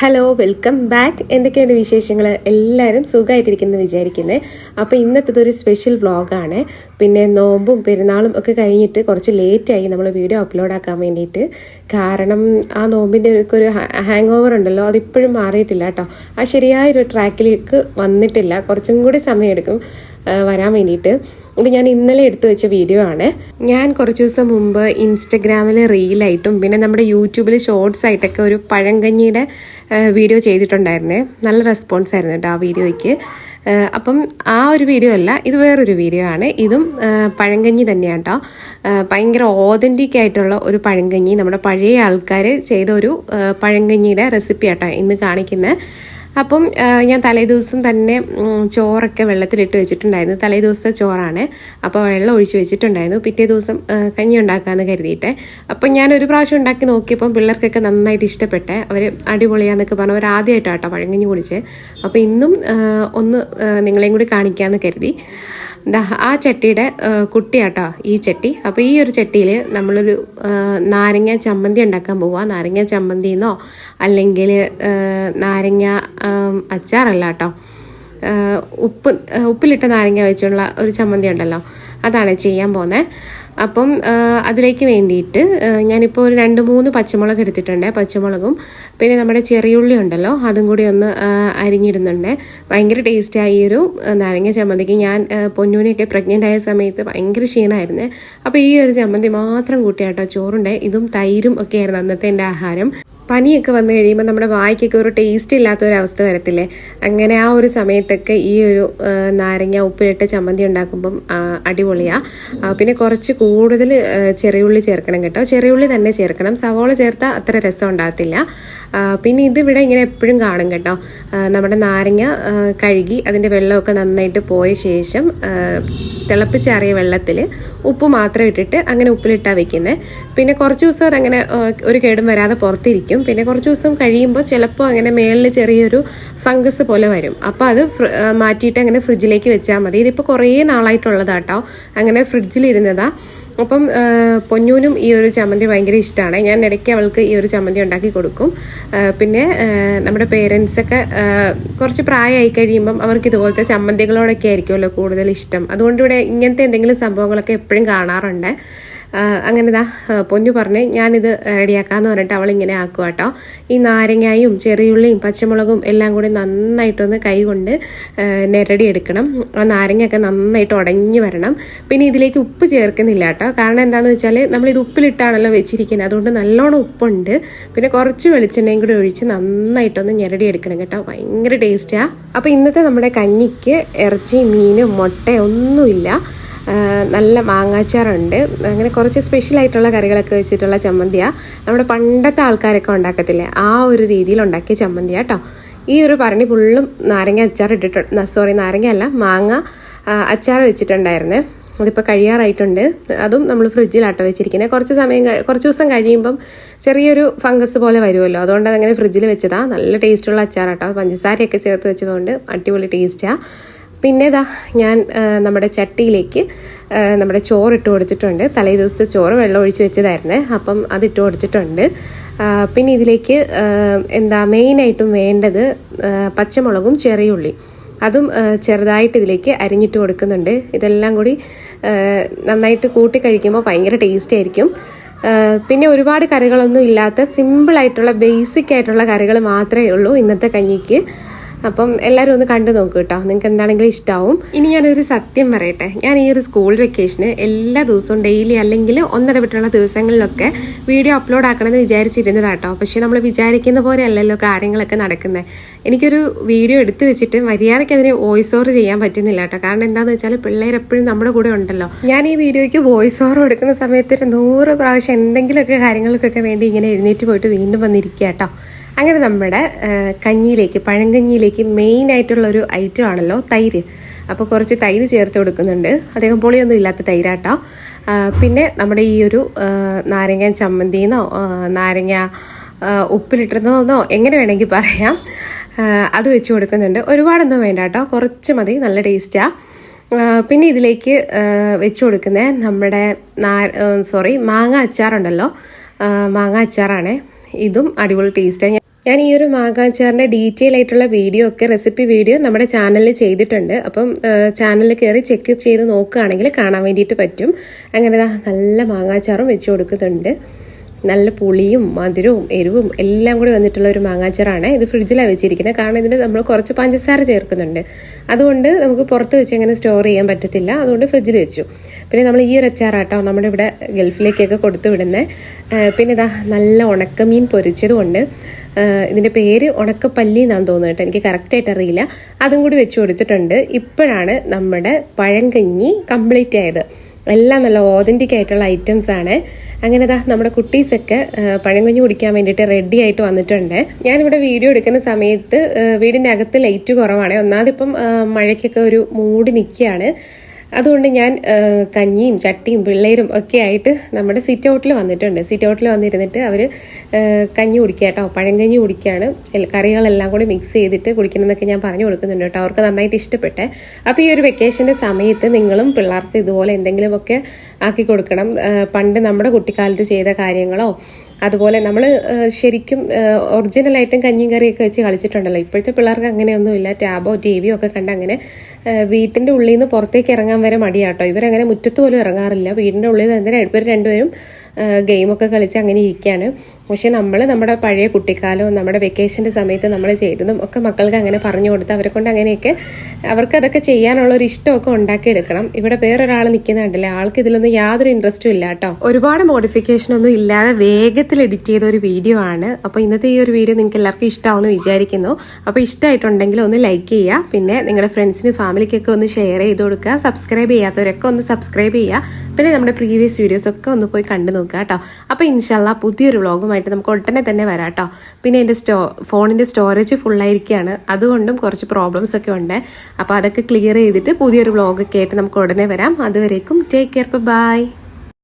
Hello welcome back എന്തൊക്കെയുണ്ട് വിശേഷങ്ങൾ എല്ലാവരും സുഖമായിട്ടിരിക്കുന്നു വിചാരിക്കുന്നത് അപ്പോൾ ഇന്നത്തെ ഒരു സ്പെഷ്യൽ വ്ളോഗാണ് പിന്നെ നോമ്പും പെരുന്നാളും ഒക്കെ കഴിഞ്ഞിട്ട് കുറച്ച് ലേറ്റായി നമ്മൾ വീഡിയോ അപ്ലോഡ് ആക്കാൻ വേണ്ടിയിട്ട്. കാരണം ആ നോമ്പിന്റെ ഒക്കെ ഒരു ഹാങ് ഓവർ ഉണ്ടല്ലോ അതിപ്പോഴും മാറിയിട്ടില്ല കേട്ടോ. ആ ശരിയായൊരു ട്രാക്കിലേക്ക് വന്നിട്ടില്ല. കുറച്ചും കൂടി സമയമെടുക്കും വരാൻ വേണ്ടിയിട്ട്. ഇത് ഞാൻ ഇന്നലെ എടുത്തു വെച്ച വീഡിയോ ആണ്. ഞാൻ കുറച്ച് ദിവസം മുമ്പ് ഇൻസ്റ്റഗ്രാമിൽ റീലായിട്ടും പിന്നെ നമ്മുടെ യൂട്യൂബിൽ ഷോർട്സ് ആയിട്ടൊക്കെ ഒരു പഴങ്കഞ്ഞിയുടെ വീഡിയോ ചെയ്തിട്ടുണ്ടായിരുന്നേ. നല്ല റെസ്പോൺസ് ആയിരുന്നു കേട്ടോ ആ വീഡിയോയ്ക്ക് അപ്പം ആ ഒരു വീഡിയോ അല്ല ഇത് വേറൊരു വീഡിയോ ആണ്. ഇതും പഴങ്കഞ്ഞി തന്നെയാണ് കേട്ടോ ഭയങ്കര ഓതന്റിക് ആയിട്ടുള്ള ഒരു പഴങ്കഞ്ഞി. നമ്മുടെ പഴയ ആൾക്കാർ ചെയ്ത ഒരു പഴങ്കഞ്ഞിയുടെ റെസിപ്പി ആട്ടോ ഇന്ന് കാണിക്കുന്നത് അപ്പം ഞാൻ തലേദിവസം തന്നെ ചോറൊക്കെ വെള്ളത്തിലിട്ട് വെച്ചിട്ടുണ്ടായിരുന്നു. തലേദിവസത്തെ ചോറാണ്. അപ്പോൾ വെള്ളം ഒഴിച്ച് വെച്ചിട്ടുണ്ടായിരുന്നു. പിറ്റേ ദിവസം കഞ്ഞി ഉണ്ടാക്കാമെന്ന് കരുതിയിട്ട്. അപ്പം ഞാൻ ഒരു പ്രാവശ്യം ഉണ്ടാക്കി നോക്കിയപ്പം പിള്ളേർക്കൊക്കെ നന്നായിട്ട് ഇഷ്ടപ്പെട്ടെ. അവർ അടിപൊളിയാന്നൊക്കെ പറഞ്ഞു. അവർ ആദ്യമായിട്ടാണ് കേട്ടോ പഴങ്കഞ്ഞി കുടിച്ച്. അപ്പോൾ ഇന്നും ഒന്ന് നിങ്ങളെയും കൂടി കാണിക്കാമെന്ന് കരുതി. ആ ചട്ടിയുടെ കുട്ടിയാട്ടോ ഈ ചട്ടി. അപ്പോൾ ഈ ഒരു ചട്ടിയിൽ നമ്മളൊരു നാരങ്ങ ചമ്മന്തി ഉണ്ടാക്കാൻ പോവുക നാരങ്ങ ചമ്മന്തിന്നോ അല്ലെങ്കിൽ നാരങ്ങ അച്ചാറല്ല കേട്ടോ ഉപ്പ് ഉപ്പിലിട്ട നാരങ്ങ വെച്ചുള്ള ഒരു ചമ്മന്തി ഉണ്ടല്ലോ അതാണ് ചെയ്യാൻ പോകുന്നത് അപ്പം അതിലേക്ക് വേണ്ടിയിട്ട് ഞാനിപ്പോൾ ഒരു രണ്ട് മൂന്ന് പച്ചമുളക് എടുത്തിട്ടുണ്ട് പച്ചമുളകും. പിന്നെ നമ്മുടെ ചെറിയുള്ളി ഉണ്ടല്ലോ അതും കൂടി ഒന്ന് അരിഞ്ഞിടുന്നുണ്ട്. ഭയങ്കര ടേസ്റ്റായി ഈ ഒരു നാരങ്ങ ചമ്മന്തിക്ക്. ഞാൻ പൊന്നൂനെയൊക്കെ പ്രഗ്നന്റ് ആയ സമയത്ത് ഭയങ്കര ക്ഷീണമായിരുന്നേ അപ്പോൾ ഈ ഒരു ചമ്മന്തി മാത്രം കൂട്ടിയാട്ടോ ചോറുണ്ട്. ഇതും തൈരും ഒക്കെ ആയിരുന്നു അന്നത്തെ എന്റെ ആഹാരം. പനിയൊക്കെ വന്നു കഴിയുമ്പോൾ നമ്മുടെ വായിക്കൊക്കെ ഒരു ടേസ്റ്റ് ഇല്ലാത്ത ഒരു അവസ്ഥ വരത്തില്ലേ? അങ്ങനെ ആ ഒരു സമയത്തൊക്കെ ഈ ഒരു നാരങ്ങ ഉപ്പിലിട്ട് ചമ്മന്തി ഉണ്ടാക്കുമ്പം അടിപൊളിയാണ് അടിപൊളിയാ. പിന്നെ കുറച്ച് കൂടുതൽ ചെറിയുള്ളി ചേർക്കണം കേട്ടോ. ചെറിയുള്ളി തന്നെ ചേർക്കണം. സവോള ചേർത്താൽ അത്ര രസം ഉണ്ടാകത്തില്ല. പിന്നെ ഇതിവിടെ ഇങ്ങനെ എപ്പോഴും കാണും കേട്ടോ. നമ്മുടെ നാരങ്ങ കഴുകി അതിന്റെ വെള്ളമൊക്കെ നന്നായിട്ട് പോയ ശേഷം തിളപ്പിച്ചാറിയ വെള്ളത്തിൽ ഉപ്പ് മാത്രം ഇട്ടിട്ട് അങ്ങനെ ഉപ്പിലിട്ടാണ് വെക്കുന്നത് പിന്നെ കുറച്ച് ദിവസം അതങ്ങനെ ഒരു കേടും വരാതെ പുറത്തിരിക്കും. പിന്നെ കുറച്ച് ദിവസം കഴിയുമ്പോൾ ചിലപ്പോൾ അങ്ങനെ മേളിൽ ചെറിയൊരു ഫംഗസ് പോലെ വരും. അപ്പോൾ അത് മാറ്റിയിട്ട് അങ്ങനെ ഫ്രിഡ്ജിലേക്ക് വെച്ചാൽ മതി. ഇതിപ്പോൾ കുറേ നാളായിട്ടുള്ളതാട്ടോ. അങ്ങനെ ഫ്രിഡ്ജിലിരുന്നതാ. അപ്പം പൊന്നൂനും ഈ ഒരു ചമ്മന്തി ഭയങ്കര ഇഷ്ടമാണ് ഞാൻ ഇടയ്ക്ക് അവൾക്ക് ഈ ഒരു ചമ്മന്തി ഉണ്ടാക്കി കൊടുക്കും. പിന്നെ നമ്മുടെ പേരൻസൊക്കെ കുറച്ച് പ്രായമായി കഴിയുമ്പം അവർക്ക് ഇതുപോലത്തെ ചമ്മന്തികളോടൊക്കെ ആയിരിക്കുമല്ലോ കൂടുതൽ ഇഷ്ടം. അതുകൊണ്ട് ഇവിടെ ഇങ്ങനത്തെ എന്തെങ്കിലും സംഭവങ്ങളൊക്കെ എപ്പോഴും കാണാറുണ്ട്. അങ്ങനെ ദാ പൊന്നു പറഞ്ഞ് ഞാനിത് റെഡിയാക്കാന്ന് പറഞ്ഞിട്ട് അവൾ ഇങ്ങനെ ആക്കുക കേട്ടോ ഈ നാരങ്ങയും ചെറിയുള്ളിയും പച്ചമുളകും എല്ലാം കൂടി നന്നായിട്ടൊന്ന് കൈ കൊണ്ട് ആ, നിരടി എടുക്കണം. ആ നാരങ്ങയൊക്കെ നന്നായിട്ട് ഉടഞ്ഞു വരണം. പിന്നെ ഇതിലേക്ക് ഉപ്പ് ചേർക്കുന്നില്ല കേട്ടോ കാരണം എന്താണെന്ന് വെച്ചാൽ നമ്മളിത് ഉപ്പിലിട്ടാണല്ലോ വെച്ചിരിക്കുന്നത്. അതുകൊണ്ട് നല്ലോണം ഉപ്പുണ്ട്. പിന്നെ കുറച്ച് വെളിച്ചെണ്ണയും കൂടി ഒഴിച്ച് നന്നായിട്ടൊന്ന് ഞെരടി എടുക്കണം കേട്ടോ. ഭയങ്കര ടേസ്റ്റാണ് അപ്പോൾ ഇന്നത്തെ നമ്മുടെ കഞ്ഞിക്ക് ഇറച്ചി മീനും മുട്ട ഒന്നുമില്ല നല്ല മാങ്ങാച്ചാറുണ്ട്. അങ്ങനെ കുറച്ച് സ്പെഷ്യൽ ആയിട്ടുള്ള കറികളൊക്കെ വെച്ചിട്ടുള്ള ചമ്മന്തിയാണ് നമ്മുടെ പണ്ടത്തെ ആൾക്കാരൊക്കെ ഉണ്ടാക്കത്തില്ലേ? ആ ഒരു രീതിയിൽ ഉണ്ടാക്കിയ ചമ്മന്തിയാണ് കേട്ടോ ഈ ഒരു ഭരണി ഫുള്ളും നാരങ്ങ അച്ചാർ ഇട്ടിട്ടുണ്ട് സോറി നാരങ്ങ അല്ല മാങ്ങ അച്ചാർ വെച്ചിട്ടുണ്ടായിരുന്നേ. അതിപ്പോൾ കഴിയാറായിട്ടുണ്ട്. അതും നമ്മൾ ഫ്രിഡ്ജിലാട്ടോ വെച്ചിരിക്കുന്നത് കുറച്ച് സമയം കുറച്ച് ദിവസം കഴിയുമ്പം ചെറിയൊരു ഫംഗസ് പോലെ വരുമല്ലോ അതുകൊണ്ട് അതങ്ങനെ ഫ്രിഡ്ജിൽ വെച്ചതാണ് നല്ല ടേസ്റ്റുള്ള അച്ചാറാട്ടോ. പഞ്ചസാരയൊക്കെ ചേർത്ത് വെച്ചതുകൊണ്ട് അടിപൊളി ടേസ്റ്റാണ് പിന്നെ ഇതാ ഞാൻ നമ്മുടെ ചട്ടിയിലേക്ക് നമ്മുടെ ചോറ് ഇട്ട് കൊടുത്തിട്ടുണ്ട്. തലേ ദിവസത്തെ ചോറ് വെള്ളം ഒഴിച്ച് വെച്ചതായിരുന്നു. അപ്പം അത് ഇട്ട് കൊടുത്തിട്ടുണ്ട്. പിന്നെ ഇതിലേക്ക് എന്താ മെയിനായിട്ടും വേണ്ടത് പച്ചമുളകും ചെറിയുള്ളി അതും ചെറുതായിട്ട് ഇതിലേക്ക് അരിഞ്ഞിട്ട് കൊടുക്കുന്നുണ്ട്. ഇതെല്ലാം കൂടി നന്നായിട്ട് കൂട്ടി കഴിക്കുമ്പോൾ ഭയങ്കര ടേസ്റ്റ് ആയിരിക്കും. പിന്നെ ഒരുപാട് കറികളൊന്നും ഇല്ലാത്ത സിമ്പിളായിട്ടുള്ള ബേസിക് ആയിട്ടുള്ള കറികൾ മാത്രമേ ഉള്ളൂ ഇന്നത്തെ കഞ്ഞിക്ക്. അപ്പം എല്ലാവരും ഒന്ന് കണ്ടു നോക്കൂ കേട്ടോ. നിങ്ങൾക്ക് എന്താണെങ്കിലും ഇഷ്ടമാവും ഇനി ഞാനൊരു സത്യം പറയട്ടെ. ഞാൻ ഈ ഒരു സ്കൂൾ വെക്കേഷന് എല്ലാ ദിവസവും ഡെയിലി അല്ലെങ്കിൽ ഒന്നിടവിട്ടുള്ള ദിവസങ്ങളിലൊക്കെ വീഡിയോ അപ്ലോഡ് ആക്കണമെന്ന് വിചാരിച്ചിരുന്നതാട്ടോ പക്ഷേ നമ്മൾ വിചാരിക്കുന്ന പോലെ അല്ലല്ലോ കാര്യങ്ങളൊക്കെ നടക്കുന്നത് എനിക്കൊരു വീഡിയോ എടുത്തു വെച്ചിട്ട് മര്യാദയ്ക്ക് അതിന് വോയിസ് ഓവർ ചെയ്യാൻ പറ്റുന്നില്ല കേട്ടോ. കാരണം എന്താണെന്ന് വെച്ചാൽ പിള്ളേർ എപ്പോഴും നമ്മുടെ കൂടെ ഉണ്ടല്ലോ. ഞാൻ ഈ വീഡിയോയ്ക്ക് വോയിസ് ഓവർ കൊടുക്കുന്ന സമയത്ത് ഒരു നൂറ് പ്രാവശ്യം എന്തെങ്കിലുമൊക്കെ കാര്യങ്ങൾക്കൊക്കെ വേണ്ടി ഇങ്ങനെ എഴുന്നേറ്റ് പോയിട്ട് വീണ്ടും വന്നിരിക്കുക കേട്ടോ. അങ്ങനെ നമ്മുടെ കഞ്ഞിയിലേക്ക് പഴങ്കഞ്ഞിയിലേക്ക് മെയിൻ ആയിട്ടുള്ള ഒരു ഐറ്റം ആണല്ലോ തൈര്. അപ്പോൾ കുറച്ച് തൈര് ചേർത്ത് കൊടുക്കുന്നുണ്ട്. അധികം പുളിയൊന്നും ഇല്ലാത്ത തൈരാട്ടോ. പിന്നെ നമ്മുടെ ഈ ഒരു നാരങ്ങ ചമ്മന്തിന്നോ നാരങ്ങ ഉപ്പിലിട്ടിരുന്നതെന്നോ എങ്ങനെ വേണമെങ്കിൽ പറയാം. അത് വെച്ച് കൊടുക്കുന്നുണ്ട്. ഒരുപാടൊന്നും വേണ്ട കേട്ടോ കുറച്ച് മതി. നല്ല ടേസ്റ്റാണ് പിന്നെ ഇതിലേക്ക് വെച്ച് കൊടുക്കുന്ന നമ്മുടെ സോറി മാങ്ങ അച്ചാറുണ്ടല്ലോ. മാങ്ങ അച്ചാറാണ്. ഇതും അടിപൊളി ടേസ്റ്റാണ് ഞാൻ ഈ ഒരു മാങ്ങാച്ചാറിന്റെ ഡീറ്റെയിൽ ആയിട്ടുള്ള വീഡിയോ ഒക്കെ റെസിപ്പി വീഡിയോ നമ്മുടെ ചാനലിൽ ചെയ്തിട്ടുണ്ട്. അപ്പം ചാനലിൽ കയറി ചെക്ക് ചെയ്ത് നോക്കുകയാണെങ്കിൽ കാണാൻ വേണ്ടിയിട്ട് പറ്റും. അങ്ങനെ നല്ല മാങ്ങാച്ചാറും വെച്ച് കൊടുക്കുന്നുണ്ട്. നല്ല പുളിയും മധുരവും എരിവും എല്ലാം കൂടി വന്നിട്ടുള്ള ഒരു മാങ്ങാച്ചാറാണ്. ഇത് ഫ്രിഡ്ജിലാണ് വെച്ചിരിക്കുന്നത്. കാരണം ഇതിന് നമ്മൾ കുറച്ച് പഞ്ചസാര ചേർക്കുന്നുണ്ട്. അതുകൊണ്ട് നമുക്ക് പുറത്ത് വെച്ച് അങ്ങനെ സ്റ്റോർ ചെയ്യാൻ പറ്റത്തില്ല. അതുകൊണ്ട് ഫ്രിഡ്ജിൽ വെച്ചു. പിന്നെ നമ്മൾ ഈ ഒരു അച്ചാറാട്ടോ നമ്മുടെ ഇവിടെ ഗൾഫിലേക്കൊക്കെ കൊടുത്തു വിടുന്നത് പിന്നെ ഇതാ നല്ല ഉണക്കമീൻ പൊരിച്ചതുകൊണ്ട് ഇതിന്റെ പേര് ഉണക്കപ്പല്ലി എന്നാണ് തോന്നുന്നത് എനിക്ക് കറക്റ്റായിട്ട് അറിയില്ല. അതും കൂടി വെച്ച് കൊടുത്തിട്ടുണ്ട്. ഇപ്പോഴാണ് നമ്മുടെ പഴങ്കഞ്ഞി കംപ്ലീറ്റ് ആയത്. എല്ലാം നല്ല ഓതന്റിക് ആയിട്ടുള്ള ഐറ്റംസ് ആണ്. അങ്ങനെ ഇതാ നമ്മുടെ കുട്ടീസൊക്കെ പഴങ്കഞ്ഞി കുടിക്കാൻ വേണ്ടിയിട്ട് റെഡി ആയിട്ട് വന്നിട്ടുണ്ട്. ഞാനിവിടെ വീഡിയോ എടുക്കുന്ന സമയത്ത് വീടിന്റെ അകത്ത് ലൈറ്റ് കുറവാണ്. ഒന്നാമതിപ്പം മഴയ്ക്കൊക്കെ ഒരു മൂടി നിൽക്കുകയാണ്. അതുകൊണ്ട് ഞാൻ കഞ്ഞിയും ചട്ടിയും പിള്ളേരും ഒക്കെ ആയിട്ട് നമ്മുടെ സിറ്റ് ഔട്ടിൽ വന്നിട്ടുണ്ട്. സിറ്റ് ഔട്ടിൽ വന്നിരുന്നിട്ട് അവർ കഞ്ഞി കുടിക്കുക കേട്ടോ. പഴങ്കഞ്ഞി കുടിക്കുകയാണ്. കറികളെല്ലാം കൂടി മിക്സ് ചെയ്തിട്ട് കുടിക്കണമെന്നൊക്കെ ഞാൻ പറഞ്ഞു കൊടുക്കുന്നുണ്ട് കേട്ടോ. അവർക്ക് നന്നായിട്ട് ഇഷ്ടപ്പെട്ടെ. അപ്പോൾ ഈ ഒരു വെക്കേഷന്റെ സമയത്ത് നിങ്ങളും പിള്ളേർക്ക് ഇതുപോലെ എന്തെങ്കിലുമൊക്കെ ആക്കി കൊടുക്കണം. പണ്ട് നമ്മുടെ കുട്ടിക്കാലത്ത് ചെയ്ത കാര്യങ്ങളോ അതുപോലെ നമ്മൾ ശരിക്കും ഒറിജിനലായിട്ടും കഞ്ഞിയും കറിയൊക്കെ വെച്ച് കളിച്ചിട്ടുണ്ടല്ലോ. ഇപ്പോഴത്തെ പിള്ളേർക്ക് അങ്ങനെയൊന്നുമില്ല. ടാബോ ടി വിയോ ഒക്കെ കണ്ട് അങ്ങനെ വീട്ടിന്റെ ഉള്ളിൽ നിന്ന് പുറത്തേക്ക് ഇറങ്ങാൻ വരെ മടിയാട്ടോ. ഇവരങ്ങനെ മുറ്റത്ത് പോലും ഇറങ്ങാറില്ല. വീടിന്റെ ഉള്ളിൽ തന്നെ ഇവർ രണ്ടുപേരും ഗെയിമൊക്കെ കളിച്ച് അങ്ങനെ ഇരിക്കുകയാണ് പക്ഷെ നമ്മൾ നമ്മുടെ പഴയ കുട്ടിക്കാലവും നമ്മുടെ വെക്കേഷന്റെ സമയത്ത് നമ്മൾ ചെയ്തതും ഒക്കെ മക്കൾക്ക് അങ്ങനെ പറഞ്ഞു കൊടുത്ത് അവരെ കൊണ്ട് അങ്ങനെയൊക്കെ അവർക്ക് അതൊക്കെ ചെയ്യാനുള്ള ഒരു ഇഷ്ടമൊക്കെ ഉണ്ടാക്കിയെടുക്കണം. ഇവിടെ വേറൊരാൾ നിൽക്കുന്ന കണ്ടില്ലേ? ആൾക്ക് ഇതിലൊന്നും യാതൊരു ഇൻട്രസ്റ്റും ഇല്ല കേട്ടോ. ഒരുപാട് മോഡിഫിക്കേഷൻ ഒന്നും ഇല്ലാതെ വേഗത്തിൽ എഡിറ്റ് ചെയ്ത ഒരു വീഡിയോ ആണ്. അപ്പോൾ ഇന്നത്തെ ഈ ഒരു വീഡിയോ നിങ്ങൾക്ക് എല്ലാവർക്കും ഇഷ്ടമാവുമെന്ന് വിചാരിക്കുന്നു. അപ്പോൾ ഇഷ്ടമായിട്ടുണ്ടെങ്കിൽ ഒന്ന് ലൈക്ക് ചെയ്യുക. പിന്നെ നിങ്ങളുടെ ഫ്രണ്ട്സിനും ഫാമിലിക്കൊക്കെ ഒന്ന് ഷെയർ ചെയ്ത് കൊടുക്കുക. സബ്സ്ക്രൈബ് ചെയ്യാത്തവരൊക്കെ ഒന്ന് സബ്സ്ക്രൈബ് ചെയ്യുക. പിന്നെ നമ്മുടെ പ്രീവിയസ് വീഡിയോസൊക്കെ ഒന്ന് പോയി കണ്ടു നോക്കുക കേട്ടോ. അപ്പോൾ ഇൻഷാല്ല പുതിയൊരു വ്ളോഗുമായിട്ട് നമുക്ക് ഉടനെ തന്നെ വരാം കേട്ടോ പിന്നെ എന്റെ സ്റ്റോ ഫോണിന്റെ സ്റ്റോറേജ് ഫുള്ളായിരിക്കുകയാണ് അതുകൊണ്ടും കുറച്ച് പ്രോബ്ലംസ് ഒക്കെ ഉണ്ട്. അപ്പോൾ അതൊക്കെ ക്ലിയർ ചെയ്തിട്ട് പുതിയൊരു വ്ളോഗൊക്കെ ആയിട്ട് നമുക്ക് ഉടനെ വരാം. അതുവരേക്കും ടേക്ക് കെയർ ബൈ